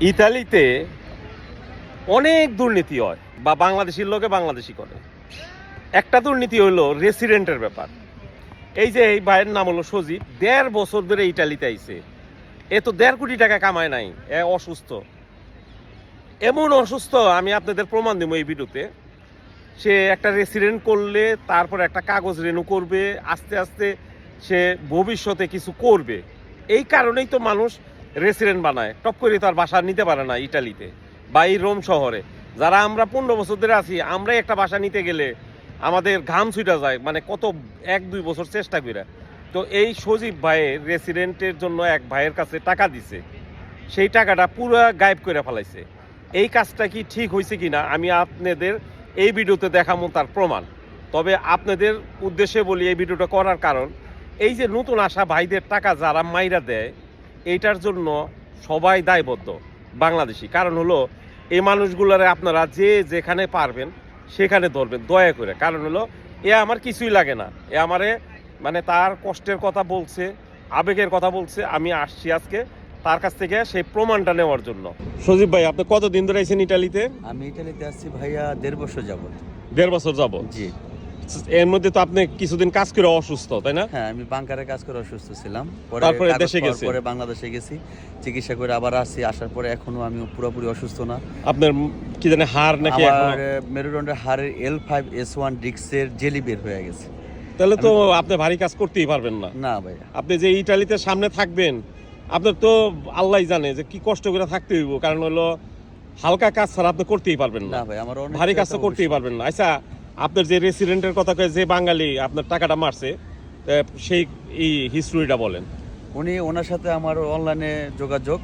ইতালিতে অনেক দুর্নীতি হয়, বা বাংলাদেশের লোকে বাংলাদেশি করে। একটা দুর্নীতি হলো রেসিডেন্টের ব্যাপার। এই যে এই ভাইয়ের নাম হলো সজীব, দেড় বছর ধরে ইটালিতে আইছে। এ তো দেড় কোটি টাকা কামায় নাই, এ অসুস্থ। এমন অসুস্থ, আমি আপনাদের প্রমাণ দেবো এই ভিডিওতে। সে একটা রেসিডেন্ট করলে, তারপর একটা কাগজ রেনু করবে, আস্তে আস্তে সে ভবিষ্যতে কিছু করবে। এই কারণেই তো মানুষ রেসিডেন্ট বানায়। টপ করে তার বাসা নিতে পারে না ইটালিতে, বা এই রোম শহরে। যারা আমরা পনেরো বছর ধরে আছি, আমরাই একটা বাসা নিতে গেলে আমাদের ঘাম ছুটা যায় মানে কত এক, দুই বছর চেষ্টা করে তো এই সজীব ভাইয়ের রেসিডেন্টের জন্য এক ভাইয়ের কাছে টাকা দিছে। সেই টাকাটা পুরো গায়েব করে ফেলাইছে। এই কাজটা কি ঠিক হয়েছে কিনা, আমি আপনাদের এই ভিডিওতে দেখাবো তার প্রমাণ। তবে আপনাদের উদ্দেশ্যে বলি এই ভিডিওটা করার কারণ, এই যে নতুন আসা ভাইদের টাকা যারা মাইরা দেয় এইটার জন্য সবাই দায়বদ্ধ বাংলাদেশি। কারণ হলো এই মানুষগুলোরে আপনারা যে যেখানে পারবেন সেখানে ধরবেন দয়া করে। কারণ হলো এ আমার কিছুই লাগে না। এ আমারে মানে তার কষ্টের কথা বলছে আবেগের কথা বলছে আমি আসছি আজকে তার কাছ থেকে সেই প্রমাণটা নেওয়ার জন্য। সজীব ভাই আপনি কতদিন ধরে আছেন ইটালিতে? আমি ইটালিতে আসছি ভাইয়া দেড় বছর যাবত দেড় বছর যাব জি। এর মধ্যে তো আপনি কিছুদিন কাজ করে অসুস্থ তাই না? হ্যাঁ আমি বাংকারে কাজ করে অসুস্থ ছিলাম। তারপরে দেশে গেছেন? পরে বাংলাদেশে গেছি। চিকিৎসা করে আবার আসছি আসার পরে এখনও আমি পুরোপুরি অসুস্থ না। আপনার কি জানে হাড় নাকি আমার মেরুদণ্ডের হাড়ের এল ফাইভ এস ওয়ান ডিক্সের জেলি বের হয়ে গেছে। তাহলে তো আপনি ভারী কাজ করতেই পারবেন না। না ভাই আপনি যে ইটালিতে সামনে থাকবেন আপনার তো আল্লাহ জানে যে কি কষ্ট করে থাকতে হইব কারণ হলো হালকা কাজ ছাড়া আপনি করতেই পারবেন না। ভাই আমার ভারী কাজ তো করতেই পারবেন না। আচ্ছা আপনার যে রেসিডেন্টের কথা কয়ে যে বাঙালি আপনার টাকাটা মারছে সেই এই হিস্ট্রিটা বলেন। উনি ওনার সাথে আমার অনলাইনে যোগাযোগ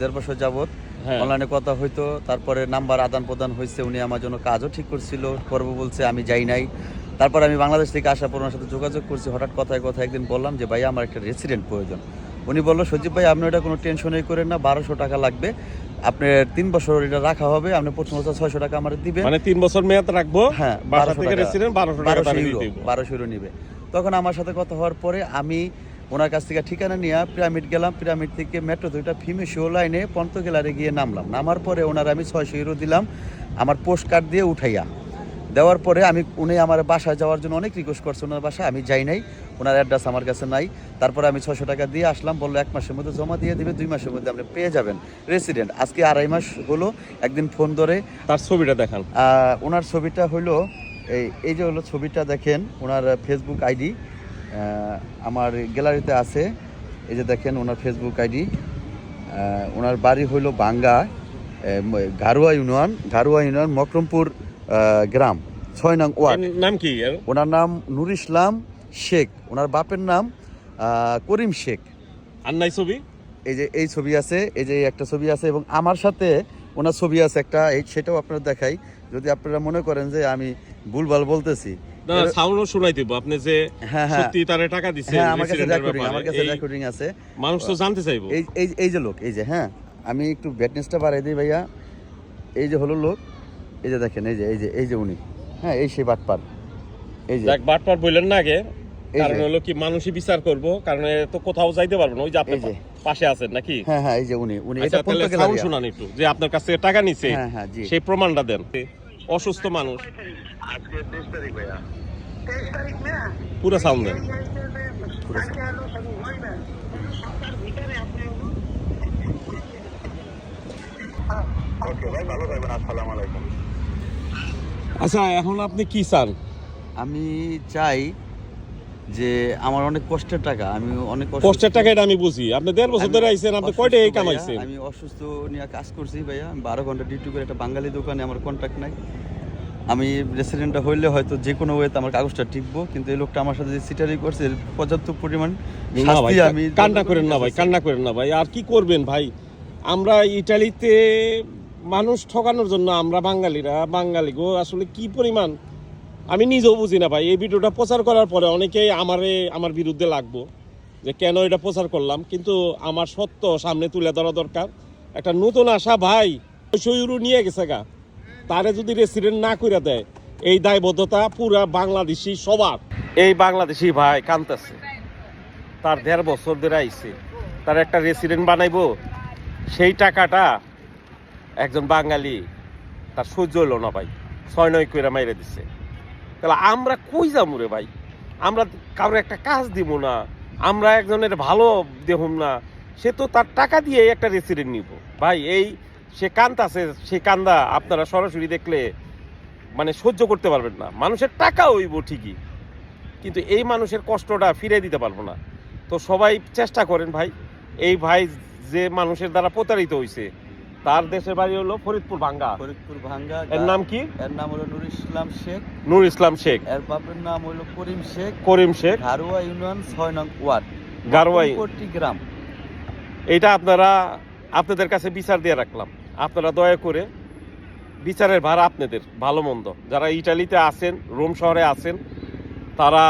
দেড় বছর যাবত হ্যাঁ। অনলাইনে কথা হইতো তারপরে নাম্বার আদান প্রদান হয়েছে উনি আমার জন্য কাজও ঠিক করছিল করব বলছে আমি যাই নাই। তারপর আমি বাংলাদেশ থেকে আসার পর ওনার সাথে যোগাযোগ করছি হঠাৎ কথায় কথা একদিন বললাম যে ভাই আমার একটা রেসিডেন্ট প্রয়োজন। উনি বলল সজীব ভাই আপনি ওটা কোনো টেনশনই করেন না বারোশো টাকা লাগবে। আপনার তিন বছর এটা রাখা হবে আপনি প্রথম বছর ছয়শো টাকা আমার দিবেন। মানে তিন বছর মেয়াদ রাখব হ্যাঁ বারোশো টাকা। বারোশো ইউরো বারোশো ইউরো নিবে। তখন আমার সাথে কথা হওয়ার পরে আমি ওনার কাছ থেকে ঠিকানা নিয়ে পিরামিড গেলাম। পিরামিড থেকে মেট্রো দুইটা ফিমেশিও লাইনে পন্ত গেলারে গিয়ে নামলাম। নামার পরে ওনার আমি ছয়শো ইউরো দিলাম আমার পোস্ট কার্ড দিয়ে উঠাইয়া। দেওয়ার পরে আমি উনি আমার বাসায় যাওয়ার জন্য অনেক রিকোয়েস্ট করছে ওনার বাসায় আমি যাই নাই। ওনার অ্যাড্রেস আমার কাছে নাই। তারপরে আমি ছশো টাকা দিয়ে আসলাম বলল এক মাসের মধ্যে জমা দিয়ে দিবে দুই মাসের মধ্যে আপনি পেয়ে যাবেন। রেসিডেন্ট আজকে আড়াই মাস হলো একদিন ফোন ধরে তার ছবিটা দেখান। ওনার ছবিটা হলো এই এই যে হলো ছবিটা দেখেন ওনার ফেসবুক আইডি আমার গ্যালারিতে আছে। এই যে দেখেন ওনার ফেসবুক আইডি ওনার বাড়ি হলো বাঙ্গা ঘারুয়া ইউনিয়ন ঘারুয়া ইউনিয়ন মকরমপুর গ্রাম ছয় নং ওয়ার্ড। নাম কি ওনার নাম নুর ইসলাম শেখ। ওনার বাপের নাম করিম শেখ। আর নাই ছবি? এই যে এই ছবি আছে এই যে একটা ছবি আছে এবং আমার সাথে ওনার ছবি আছে একটা এই সেটাও আপনারা দেখাই। যদি আপনারা মনে করেন যে আমি ভুলভাল বলতেছি না সাউন্ডও শোনাই দিব। আপনি যে সত্যি তারে টাকা দিচ্ছেন হ্যাঁ আমার কাছে রেকর্ডিং আমার কাছে রেকর্ডিং আছে। মানুষ তো জানতে চাইব। এই এই এই যে লোক এই যে হ্যাঁ আমি একটু ব্যাটনেসটা বাড়াই দিই ভাইয়া। এই যে হলো লোক এই যে দেখেন এই যে এই যে এই যে উনি। হ্যাঁ এই সেই বাটপার। এই যে। বাটপার বললেন না আগে কারণ হলো কি মানুষই বিচার করব কারণ এ তো কোথাও যাইতে পারবে না। ওই যে আপনি যে। পাশে আছেন নাকি? হ্যাঁ হ্যাঁ এই যে উনি উনি আচ্ছা এটা তাহলে শুনান একটু যে আপনার কাছ টাকা নিছে হ্যাঁ হ্যাঁ জি। সেই প্রমাণটা দেন। অসুস্থ মানুষ। আজকে তেইশ তারিখ ভাইয়া। তেইশ তারিখ না? পুরো সাউন্ড দেন। ওকে ভাই ভালো থাকবেন আসসালামু আলাইকুম। আচ্ছা এখন আপনি কি চান? আমি চাই যে আমার অনেক কষ্টের টাকা আমি অনেক কষ্টের টাকা এটা আমি বুঝি। আপনি দেড় বছর ধরে আইছেন আপনি কয়টা এই কামাইছেন? আমি অসুস্থ নিয়ে কাজ করছি ভাইয়া আমি বারো ঘণ্টা ডিউটি করে একটা বাঙালি দোকানে আমার কন্ট্যাক্ট নাই। আমি রেসিডেন্টটা হইলে হয়তো যে কোনো ওয়েতে আমার কাগজটা টিকবো কিন্তু এই লোকটা আমার সাথে যে সিটারি করছে পর্যাপ্ত পরিমাণ শাস্তি আমি কান্না করেন না ভাই কান্না করেন না ভাই। আর কি করবেন ভাই? আমরা ইটালিতে মানুষ ঠকানোর জন্য আমরা বাঙালিরা বাঙালি গো আসলে কি পরিমাণ? আমি নিজেও বুঝি না ভাই। এই ভিডিওটা প্রচার করার পরে অনেকেই আমারে, আমার বিরুদ্ধে লাগবো যে কেন এটা প্রচার করলাম। কিন্তু আমার সত্য সামনে তুলে ধরা দরকার। একটা নতুন আশা ভাই ইউরো নিয়ে গেছে গা। তারে যদি রেসিডেন্ট না করে দেয়, এই দায়বদ্ধতা পুরা বাংলাদেশি সবার। এই বাংলাদেশি ভাই কান্তাছে। তার দেড় বছর ধরে আইছে। তার একটা রেসিডেন্ট বানাইবো। সেই টাকাটা একজন বাঙালি, তার সহ্য হলো না ভাই। ছয় নয় কইরা মাইরে দিচ্ছে তাহলে আমরা কই যাব রে ভাই? আমরা কারোর একটা কাজ দিব না। আমরা একজনের ভালো দেখুম না। সে তো তার টাকা দিয়ে একটা রেসিডেন্ট নিব। ভাই, এই সে কান্দা আছে, সে কান্দা আপনারা সরাসরি দেখলে মানে সহ্য করতে পারবেন না। মানুষের টাকা হইব ঠিকই, কিন্তু এই মানুষের কষ্টটা ফিরে দিতে পারব না। তো সবাই চেষ্টা করেন ভাই, এই ভাই যে মানুষের দ্বারা প্রতারিত হয়েছে তার দেশের বাড়ি হলো ফরিদপুর ভাঙ্গা। ফরিদপুর ভাঙ্গা এর নাম কি? এর নাম হলো নুর ইসলাম শেখ। নূর ইসলাম শেখ। এর বাপের নাম হলো করিম শেখ। করিম শেখ। ঘারুয়া ইউনিয়ন ছয় নং ওয়ার্ড। গারোয়াই গ্রাম। এটা আপনারা আপনাদের কাছে বিচার দিয়ে রাখলাম। আপনারা দয়া করে বিচারের ভার আপনাদের ভালো মন্দ। যারা ইটালিতে আছেন রোম শহরে আছেন তারা